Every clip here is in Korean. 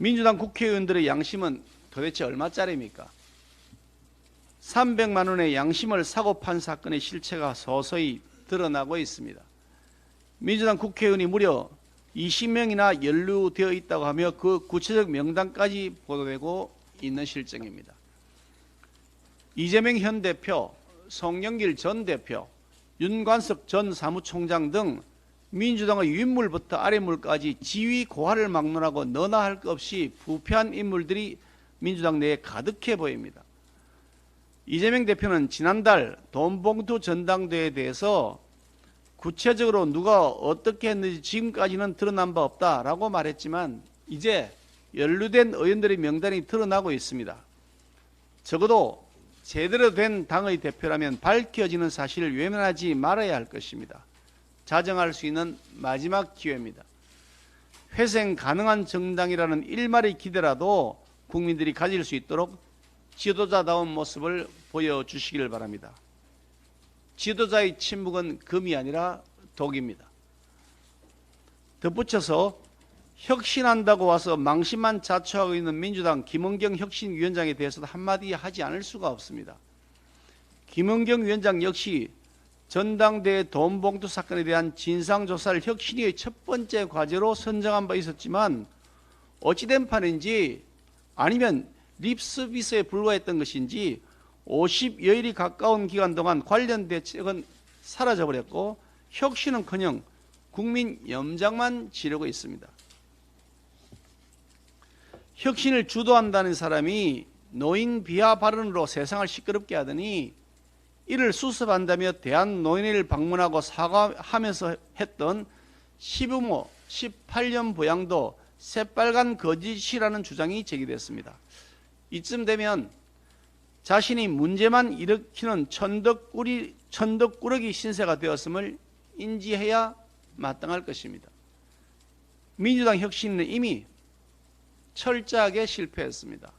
민주당 국회의원들의 양심은 도대체 얼마짜리입니까? 300만 원의 양심을 사고 판 사건의 실체가 서서히 드러나고 있습니다. 민주당 국회의원이 무려 20명이나 연루되어 있다고 하며 그 구체적 명단까지 보도되고 있는 실정입니다. 이재명 현 대표, 송영길 전 대표, 윤관석 전 사무총장 등 민주당의 윗물부터 아랫물까지 지위 고하를 막론하고 너나 할 것 없이 부패한 인물들이 민주당 내에 가득해 보입니다. 이재명 대표는 지난달 돈봉투 전당대회에 대해서 구체적으로 누가 어떻게 했는지 지금까지는 드러난 바 없다라고 말했지만 이제 연루된 의원들의 명단이 드러나고 있습니다. 적어도 제대로 된 당의 대표라면 밝혀지는 사실을 외면하지 말아야 할 것입니다. 자정할 수 있는 마지막 기회입니다. 회생 가능한 정당이라는 일말의 기대라도 국민들이 가질 수 있도록 지도자다운 모습을 보여주시기를 바랍니다. 지도자의 침묵은 금이 아니라 독입니다. 덧붙여서 혁신한다고 와서 망신만 자초하고 있는 민주당 김은경 혁신위원장에 대해서도 한마디 하지 않을 수가 없습니다. 김은경 위원장 역시 전당대회 돈봉투 사건에 대한 진상조사를 혁신위의 첫 번째 과제로 선정한 바 있었지만 어찌된 판인지 아니면 립서비스에 불과했던 것인지 50여일이 가까운 기간 동안 관련 대책은 사라져버렸고 혁신은커녕 국민 염장만 지르고 있습니다. 혁신을 주도한다는 사람이 노인 비하 발언으로 세상을 시끄럽게 하더니 이를 수습한다며 대한노인회를 방문하고 사과하면서 했던 시부모 18년 부양도 새빨간 거짓이라는 주장이 제기됐습니다. 이쯤 되면 자신이 문제만 일으키는 천덕꾸리, 천덕꾸러기 신세가 되었음을 인지해야 마땅할 것입니다. 민주당 혁신은 이미 철저하게 실패했습니다.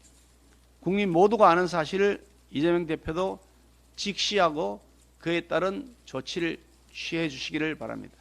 국민 모두가 아는 사실을 이재명 대표도 직시하고 그에 따른 조치를 취해 주시기를 바랍니다.